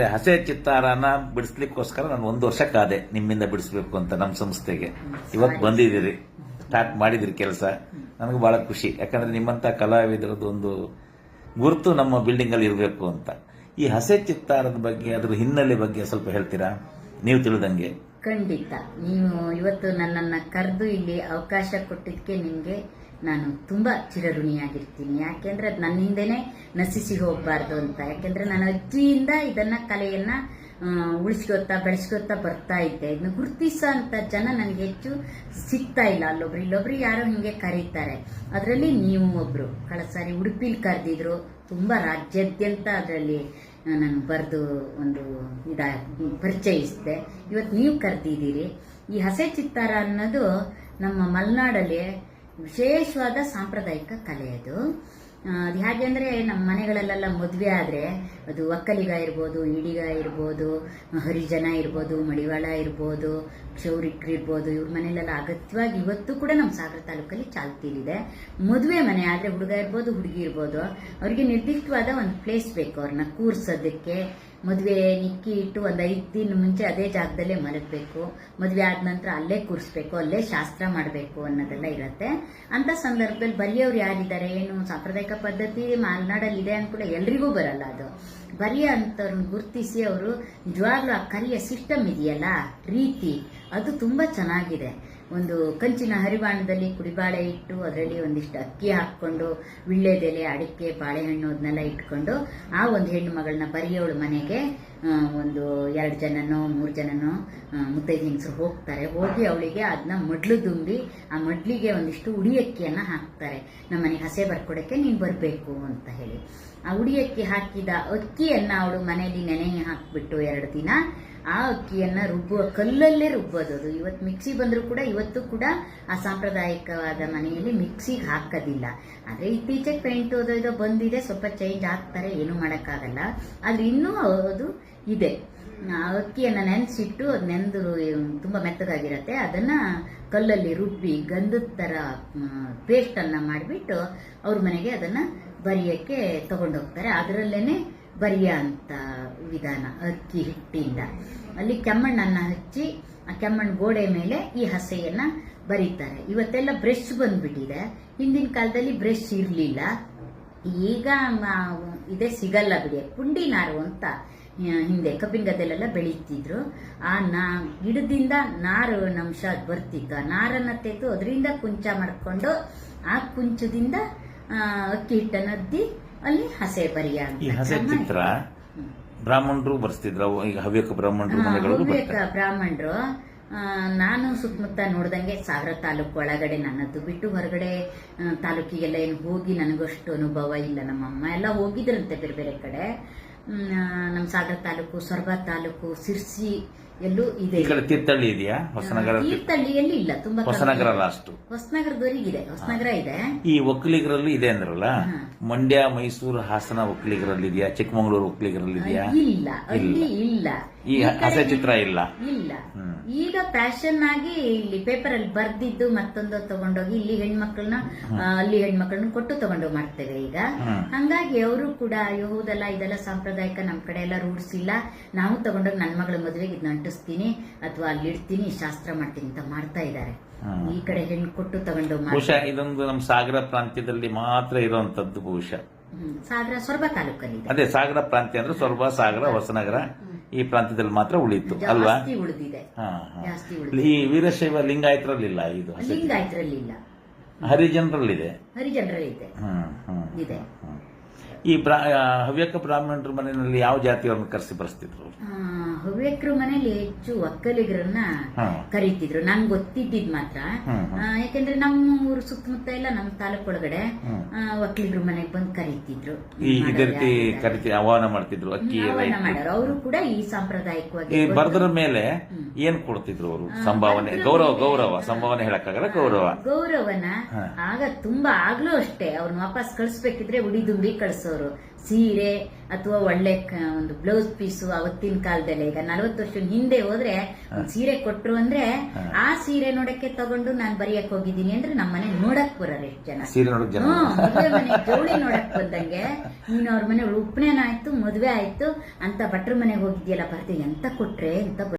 ಹಸೆ ಚಿತ್ತಾರನ ಬಿಡಿಸ್ಲಿಕ್ಕೋಸ್ಕರ ನಾನು ಒಂದು ವರ್ಷ ಕಾದೆ ನಿಮ್ಮಿಂದ ಬಿಡಿಸ್ಬೇಕು ಅಂತ ನಮ್ಮ ಸಂಸ್ಥೆಗೆ. ಇವತ್ತು ಬಂದಿದ್ದೀರಿ. ಸ್ಟಾರ್ಟ್ ಮಾಡಿದಿರಿ ಕೆಲಸ. ನನಗೆ ಬಹಳ ಖುಷಿ. ಯಾಕಂದ್ರೆ ನಿಮ್ಮಂತ ಕಲಾವಿದರದ್ದು ಒಂದು ಗುರುತು ನಮ್ಮ ಬಿಲ್ಡಿಂಗ್ ಅಲ್ಲಿ ಇರಬೇಕು ಅಂತ. ಈ ಹಸೆ ಚಿತ್ತಾರದ ಬಗ್ಗೆ, ಅದ್ರ ಹಿನ್ನೆಲೆ ಬಗ್ಗೆ ಸ್ವಲ್ಪ ಹೇಳ್ತೀರಾ? ನೀವು ತಿಳಿದಂಗೆ. ಖಂಡಿತ. ನೀವು ಇವತ್ತು ನನ್ನನ್ನು ಕರೆದು ಇಲ್ಲಿ ಅವಕಾಶ ಕೊಟ್ಟಿದ್ದಕ್ಕೆ ನಿಮಗೆ ನಾನು ತುಂಬ ಚಿರಋಣಿಯಾಗಿರ್ತೀನಿ. ಯಾಕೆಂದರೆ ಅದು ನನ್ನಿಂದನೇ ನಶಿಸಿ ಹೋಗಬಾರ್ದು ಅಂತ. ಯಾಕೆಂದರೆ ನಾನು ಅಜ್ಜಿಯಿಂದ ಇದನ್ನು ಕಲೆಯನ್ನು ಉಳಿಸ್ಕೊತಾ, ಬೆಳೆಸ್ಕೊತಾ ಬರ್ತಾ ಇದ್ದೆ. ಇದನ್ನು ಗುರುತಿಸೋ ಅಂತ ಜನ ನನಗೆ ಹೆಚ್ಚು ಸಿಗ್ತಾ ಇಲ್ಲ. ಅಲ್ಲೊಬ್ರು, ಇಲ್ಲೊಬ್ರು ಯಾರೋ ಹಿಂಗೆ ಕರೀತಾರೆ. ಅದರಲ್ಲಿ ನೀವು ಒಬ್ರು. ಕಳಸಾರಿ ಸಾರಿ ಉಡುಪಿಲಿ ಕರೆದಿದ್ರು, ತುಂಬ ರಾಜ್ಯಾದ್ಯಂತ ಅದರಲ್ಲಿ ನಾನು ಬರೆದು ಒಂದು ಇದ ಪರಿಚಯಿಸಿದೆ. ಇವತ್ತು ನೀವು ಕರೆದಿದ್ದೀರಿ. ಈ ಹಸೆ ಚಿತ್ತಾರ ಅನ್ನೋದು ನಮ್ಮ ಮಲೆನಾಡಲ್ಲಿ ವಿಶೇಷವಾದ ಸಾಂಪ್ರದಾಯಿಕ ಕಲೆ ಅದು. ಅದು ಹೇಗೆ ಅಂದರೆ ನಮ್ಮ ಮನೆಗಳಲ್ಲೆಲ್ಲ ಮದುವೆ ಆದ್ರೆ ಅದು ಒಕ್ಕಲಿಗ ಇರ್ಬೋದು ಈಡಿಗ ಇರ್ಬೋದು ಹರಿಜನ ಇರ್ಬೋದು, ಮಡಿವಾಳ ಇರ್ಬೋದು ಕ್ಷೌರಿಕ್ರಿರ್ಬೋದು ಇವ್ರ ಮನೆಯಲ್ಲೆಲ್ಲ ಅಗತ್ಯವಾಗಿ ಇವತ್ತು ಕೂಡ ನಮ್ಮ ಸಾಗರ ತಾಲೂಕಲ್ಲಿ ಚಾಲ್ತಿಲಿದೆ ಮದುವೆ ಮನೆ ಆದ್ರೆ ಹುಡುಗ ಇರ್ಬೋದು, ಹುಡುಗಿ ಇರ್ಬೋದು, ಅವರಿಗೆ ನಿರ್ದಿಷ್ಟವಾದ ಒಂದು ಪ್ಲೇಸ್ ಬೇಕು. ಅವ್ರನ್ನ ಕೂರ್ಸೋದಕ್ಕೆ ಮದುವೆ ನಿಕ್ಕಿ ಇಟ್ಟು ಒಂದು ಐದು ದಿನ ಮುಂಚೆ ಅದೇ ಜಾಗದಲ್ಲೇ ಮಲಗಬೇಕು. ಮದುವೆ ಆದ ನಂತರ ಅಲ್ಲೇ ಕೂರಿಸ್ಬೇಕು, ಅಲ್ಲೇ ಶಾಸ್ತ್ರ ಮಾಡಬೇಕು ಅನ್ನೋದೆಲ್ಲ ಇರುತ್ತೆ. ಅಂತ ಸಂದರ್ಭದಲ್ಲಿ ಬರೆಯೋರು ಯಾರಿದ್ದಾರೆ? ಏನು ಸಾಂಪ್ರದಾಯಿಕ ಪದ್ಧತಿ ಮಲೆನಾಡಲ್ಲಿ ಇದೆ ಕೂಡ ಎಲ್ರಿಗೂ ಬರಲ್ಲ ಅದು. ಬರೆಯ ಅಂಥವ್ರನ್ನ ಗುರುತಿಸಿ ಅವರು ನಿಜವಾಗ್ಲೂ ಆ ಕಲಿಯ ಸಿಸ್ಟಮ್ ಇದೆಯಲ್ಲ? ರೀತಿ. ಅದು ತುಂಬಾ ಚೆನ್ನಾಗಿದೆ. ಒಂದು ಕಂಚಿನ ಹರಿವಾಣದಲ್ಲಿ ಕುಡಿಬಾಳೆ ಇಟ್ಟು ಅದರಲ್ಲಿ ಒಂದಿಷ್ಟು ಅಕ್ಕಿ ಹಾಕ್ಕೊಂಡು ವಿಳ್ಳೆದೆಲೆ ಅಡಿಕೆ, ಬಾಳೆಹಣ್ಣು, ಅದನ್ನೆಲ್ಲ ಇಟ್ಕೊಂಡು ಆ ಒಂದು ಹೆಣ್ಣು ಮಗಳನ್ನ ಬರೆಯೋಳು ಮನೆಗೆ. ಒಂದು ಎರಡು ಜನನೋ, ಮೂರು ಜನನೋ ಮುತ್ತೈದು ಹೆಂಗಸರು ಹೋಗ್ತಾರೆ. ಹೋಗಿ ಅವಳಿಗೆ ಅದನ್ನ ಮಡ್ಲು ದುಂಬಿ ಆ ಮಡ್ಲಿಗೆ ಒಂದಿಷ್ಟು ಉಡಿ ಅಕ್ಕಿಯನ್ನು ಹಾಕ್ತಾರೆ. ನಮ್ಮ ಮನೆಗೆ ಹಸೆ ಬರ್ಕೊಡಕ್ಕೆ ನೀನು ಬರಬೇಕು ಅಂತ ಹೇಳಿ. ಆ ಉಡಿ ಅಕ್ಕಿ ಹಾಕಿದ ಅಕ್ಕಿಯನ್ನ ಅವಳು ಮನೆಯಲ್ಲಿ ನೆನೆ ಹಾಕಿಬಿಟ್ಟು ಎರಡು ದಿನ, ಆ ಅಕ್ಕಿಯನ್ನ ರುಬ್ಬುವ ಕಲ್ಲಲ್ಲೇ ರುಬ್ಬೋದು ಅದು. ಇವತ್ತು ಮಿಕ್ಸಿ ಬಂದರೂ ಕೂಡ, ಇವತ್ತು ಕೂಡ ಆ ಸಾಂಪ್ರದಾಯಿಕವಾದ ಮನೆಯಲ್ಲಿ ಮಿಕ್ಸಿಗೆ ಹಾಕೋದಿಲ್ಲ. ಆದರೆ ಇತ್ತೀಚೆಗೆ ಪೇಂಟ್ ಓದೋ ಇದೋ ಬಂದಿದೆ. ಸ್ವಲ್ಪ ಚೇಂಜ್ ಆಗ್ತಾರೆ. ಏನು ಮಾಡೋಕ್ಕಾಗಲ್ಲ. ಆದ್ರೆ ಇನ್ನೂ ಅದು ಇದೆ. ಅಕ್ಕಿಯನ್ನ ನೆನೆಸಿಟ್ಟು ಅದು ನೆಂದು ತುಂಬಾ ಮೆತ್ತಗಾಗಿರತ್ತೆ. ಅದನ್ನ ಕಲ್ಲಲ್ಲಿ ರುಬ್ಬಿ ಗಂಧದ ತರ ಪೇಸ್ಟ್ ಅನ್ನ ಮಾಡಿಬಿಟ್ಟು ಅವ್ರ ಮನೆಗೆ ಅದನ್ನ ಬರಿಯಕ್ಕೆ ತಗೊಂಡೋಗ್ತಾರೆ. ಅದರಲ್ಲೇ ಬರಿಯ ಅಂತ ವಿಧಾನ, ಅಕ್ಕಿ ಹಿಟ್ಟಿಂದ. ಅಲ್ಲಿ ಕೆಮ್ಮಣ್ಣನ್ನು ಹಚ್ಚಿ, ಆ ಕೆಮ್ಮಣ್ಣು ಗೋಡೆ ಮೇಲೆ ಈ ಹಸೆಯನ್ನ ಬರೀತಾರೆ. ಇವತ್ತೆಲ್ಲ ಬ್ರಷ್ ಬಂದ್ಬಿಟ್ಟಿದೆ. ಹಿಂದಿನ ಕಾಲದಲ್ಲಿ ಬ್ರಷ್ ಇರಲಿಲ್ಲ. ಈಗ ಇದೇ ಸಿಗಲ್ಲ ಬಿಡಿ. ಪುಂಡಿ ನಾರು ಅಂತ ಹಿಂದೆ ಕಬ್ಬಿನ ಗದ್ದೆಲೆಲ್ಲ ಬೆಳೀತಿದ್ರು. ಆ ನಾ ಗಿಡದಿಂದ ನಾರು ಅಂಶ ಬರ್ತಿತ್ತು. ಆ ನಾರನ್ನ ತೆಗೆದು ಅದರಿಂದ ಕುಂಚ ಮಾಡ್ಕೊಂಡು ಆ ಕುಂಚದಿಂದ ಅಕ್ಕಿ ಹಿಟ್ಟನ್ನ ಅದ್ದಿ ಅಲ್ಲಿ ಹಸೆ ಬರಿಯ ಬ್ರಾಹ್ಮಣರು ಬರ್ಸ್ತಿದ್ರು. ಈಗ ಹವ್ಯಕ ಬ್ರಾಹ್ಮಣರು ಹವ್ಯಕ ಬ್ರಾಹ್ಮಣರು. ನಾನು ಸುತ್ತಮುತ್ತ ನೋಡ್ದಂಗೆ ಸಾಗರ ತಾಲೂಕು ಒಳಗಡೆ ನನ್ನದು ಬಿಟ್ಟು ಹೊರಗಡೆ ತಾಲೂಕಿಗೆಲ್ಲ ಏನು ಹೋಗಿ ನನಗಷ್ಟು ಅನುಭವ ಇಲ್ಲ. ನಮ್ಮಮ್ಮ ಎಲ್ಲ ಹೋಗಿದ್ರಂತೆ ಬೇರೆ ಬೇರೆ ಕಡೆ. ನಮ್ಮ ಸಾಗರ ತಾಲೂಕು ಸೊರಬ ತಾಲೂಕು ಸಿರ್ಸಿ ಎಲ್ಲೂ ಇದೆ. ಈ ಕಡೆ ತೀರ್ಥಹಳ್ಳಿ ಇದೆಯಾ? ಹೊಸನಗರ ತೀರ್ಥಳ್ಳಿಯಲ್ಲಿ ತೀರ್ಥಹಳ್ಳಿಯಲ್ಲಿ ಇಲ್ಲ ತುಂಬಾ. ಹೊಸನಗರ ಲಾಸ್ಟ್ ಇದೆ ಹೊಸನಗರ ಇದೆ. ಈ ಒಕ್ಕಲಿಗರಲ್ಲಿ ಇದೆ ಅಂದ್ರಲ್ಲ? ಮಂಡ್ಯ ಮೈಸೂರು ಹಾಸನ ಒಕ್ಕಲಿಗರಲ್ಲಿ ಇದೆಯಾ? ಚಿಕ್ಕಮಗಳೂರು ಒಕ್ಕಲಿಗರಲ್ಲಿ ಇದೆಯಾ? ಇಲ್ಲ ಅಲ್ಲಿ ಇಲ್ಲ. ಈ ಹಸೆ ಚಿತ್ರ ಇಲ್ಲ. ಇಲ್ಲ. ಈಗ ಫ್ಯಾಷನ್ ಆಗಿ ಇಲ್ಲಿ ಪೇಪರ್ ಅಲ್ಲಿ ಬರ್ದಿದ್ದು ಮತ್ತೊಂದು ತಗೊಂಡೋಗಿ ಇಲ್ಲಿ ಹೆಣ್ಮಕ್ಳನ್ನ ಅಲ್ಲಿ ಹೆಣ್ಮಕ್ಳನ್ನ ಕೊಟ್ಟು ತಗೊಂಡೋಗಿ ಮಾಡ್ತೇವೆ ಈಗ. ಹಂಗಾಗಿ ಅವರು ಕೂಡ ಅಯ್ಯೋ ಹೌದಲ್ಲ ಇದೆಲ್ಲ ಸಾಂಪ್ರದಾಯಿಕ ನಮ್ ಕಡೆ ಎಲ್ಲ ರೂಢ್ಸ್ ಇಲ್ಲ. ನಾವು ತಗೊಂಡೋಗಿ ನನ್ನ ಮಗಳ ಮದುವೆಗೆ ಇದನ್ನ ಅಂಟಿಸ್ತೀನಿ ಅಥವಾ ಅಲ್ಲಿ ಇಡ್ತೀನಿ ಶಾಸ್ತ್ರ ಮಾಡ್ತೀನಿ ಅಂತ ಮಾಡ್ತಾ ಇದ್ದಾರೆ. ಈ ಕಡೆ ಹೆಣ್ಣು ಕೊಟ್ಟು ತಗೊಂಡು ಬಹುಶಃ ಇದೊಂದು ನಮ್ಮ ಸಾಗರ ಪ್ರಾಂತ್ಯದಲ್ಲಿ ಮಾತ್ರ ಇರುವಂತದ್ದು ಬಹುಶಃ. ಸಾಗರ ಸೊರಬ ತಾಲೂಕಲ್ಲಿ ಅದೇ ಸಾಗರ ಪ್ರಾಂತ್ಯ ಅಂದ್ರೆ ಸೊರಬ ಸಾಗರ ಹೊಸನಗರ. ಈ ಪ್ರಾಂತ್ಯದಲ್ಲಿ ಮಾತ್ರ ಉಳಿತು ಅಲ್ವಾ? ಜಾಸ್ತಿ ಉಳಿದಿದೆ. ಹಾ, ಹಾ. ಜಾಸ್ತಿ ಉಳಿದಿದೆ. ಈ ವೀರಶೈವ ಲಿಂಗಾಯತರಲ್ಲಿಲ್ಲ ಇದು. ಲಿಂಗಾಯತರಲ್ಲಿಲ್ಲ. ಹರಿಜನರಲ್ಲಿದೆ. ಹ್ಮ್ ಹ್ಮ್ ಇದೆ ಹ್ಮ್. ಈ ಬ್ರಾ- ಆ, ಹವ್ಯಕ ಬ್ರಾಹ್ಮಣರ ಮನೆಯಲ್ಲಿ ಯಾವ ಜಾತಿಯವರನ್ನು ಕರೆಸಿ ಬರೆಸ್ತಿದ್ರು ಆ, ಹವ್ಯಕರ ಮನೇಲಿ ಹೆಚ್ಚು ಒಕ್ಕಲಿಗರನ್ನ. ಕರೀತಿದ್ರು. ನಂಗೆ ಗೊತ್ತಿದ್ದಿದ್ ಮಾತ್ರ. ಯಾಕಂದ್ರೆ ನಮ್ಮ ಊರು ಸುತ್ತಮುತ್ತ ಎಲ್ಲ ನಮ್ಮ ತಾಲೂಕ್ ಒಳಗಡೆ ಒಕ್ಕಲಿಗರ ಮನೆಗೆ ಬಂದು ಕರೀತಿದ್ರು. ಆಹ್ವಾನ ಮಾಡ್ತಿದ್ರು ಅಕ್ಕಿ. ಮಾಡೋರು. ಅವರು ಕೂಡ ಈ ಸಾಂಪ್ರದಾಯಿಕವಾಗಿ ಬರೆದ್ರ ಮೇಲೆ ಏನ್ ಕೊಡ್ತಿದ್ರು ಅವರು? ಸಂಭಾವನೆ ಗೌರವ ಗೌರವ. ಸಂಭಾವನೆ ಹೇಳಕ್ಕಾಗಲ್ಲ ಗೌರವ. ಗೌರವನ ಆಗ ತುಂಬಾ ಆಗ್ಲೂ ಅಷ್ಟೇ. ಅವ್ರನ್ನ ವಾಪಸ್ ಕಳಿಸ್ಬೇಕಿದ್ರೆ ಉಡಿ ದುಂಬಿ ಕಳ್ಸೋರು. ಸೀರೆ ಅಥವಾ ಒಳ್ಳೆ ಒಂದು ಬ್ಲೌಸ್ ಪೀಸು ಅವತ್ತಿನ ಕಾಲದಲ್ಲೇ ಈಗ ನಲವತ್ತು ವರ್ಷದ ಹಿಂದೆ ಹೋದ್ರೆ ಒಂದ್ ಸೀರೆ ಕೊಟ್ರು ಅಂದ್ರೆ ಆ ಸೀರೆ ನೋಡಕ್ಕೆ ತಗೊಂಡು ನಾನು ಬರಿಯಕ್ ಹೋಗಿದ್ದೀನಿ ಅಂದ್ರೆ ನಮ್ಮನೆ ನೋಡಕ್ ಬರೋರು ಎಷ್ಟು ಜನ ಸೀರೆ ನೋಡಕ್ ಮನೆ ಬಂದಂಗೆ ನೀನು ಅವ್ರ ಮನೆ ಉಪನಯನ ಆಯ್ತು ಮದ್ವೆ ಆಯ್ತು ಅಂತ ಭಟ್ರ ಮನೆಗೆ ಹೋಗಿದ್ಯಲ್ಲ ಬರ್ತೀವಿ ಎಂತ ಕೊಟ್ರೆ ಎಂತ